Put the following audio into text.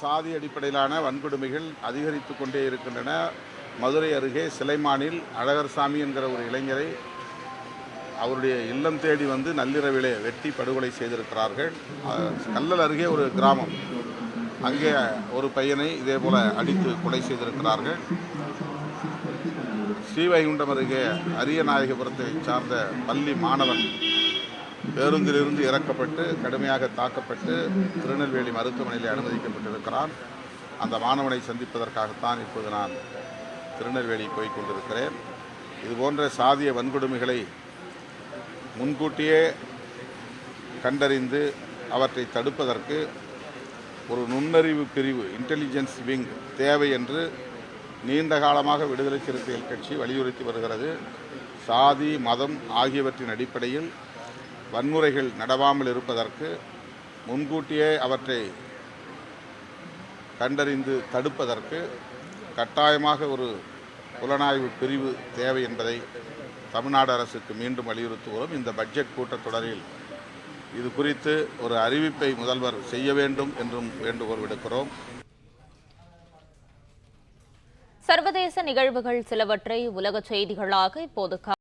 சாதி அடிப்படையிலான வன்கொடுமைகள் அதிகரித்து கொண்டே இருக்கின்றன. மதுரை அருகே சிலைமானில் அழகர்சாமி என்கிற ஒரு இளைஞரை அவருடைய இல்லம் தேடி வந்து நள்ளிரவிலே வெட்டி படுகொலை செய்திருக்கிறார்கள். கல்லல் அருகே ஒரு கிராமம். அங்கே ஒரு பையனை இதே போல் அடித்து கொலை செய்திருக்கிறார்கள். ஸ்ரீவைகுண்டம் அருகே அரியநாயகபுரத்தை சார்ந்த பள்ளி மாணவன் பேருந்திலிருந்து இறக்கப்பட்டு கடுமையாக தாக்கப்பட்டு திருநெல்வேலி மருத்துவமனையில் அனுமதிக்கப்பட்டிருக்கிறான். அந்த மாணவனை சந்திப்பதற்காகத்தான் இப்போது நான் திருநெல்வேலி போய் கொண்டிருக்கிறேன். இதுபோன்ற சாதிய வன்கொடுமைகளை முன்கூட்டியே கண்டறிந்து அவற்றை தடுப்பதற்கு ஒரு நுண்ணறிவு பிரிவு இன்டெலிஜென்ஸ் விங் தேவை என்று நீண்ட காலமாக விடுதலை சிறுத்தைகள் கட்சி வலியுறுத்தி வருகிறது. சாதி மதம் ஆகியவற்றின் அடிப்படையில் வன்முறைகள் நடவாமல் இருப்பதற்கு முன்கூட்டியே அவற்றை கண்டறிந்து தடுப்பதற்கு கட்டாயமாக ஒரு புலனாய்வு பிரிவு தேவை என்பதை தமிழ்நாடு அரசுக்கு மீண்டும் வலியுறுத்துகிறோம். இந்த பட்ஜெட் கூட்டத்தொடரில் இது குறித்து ஒரு அறிவிப்பை முதல்வர் செய்ய வேண்டும் என்றும் வேண்டுகோள் விடுக்கிறோம். சர்வதேச நிகழ்வுகள் சிலவற்றை உலக செய்திகளாக இப்போது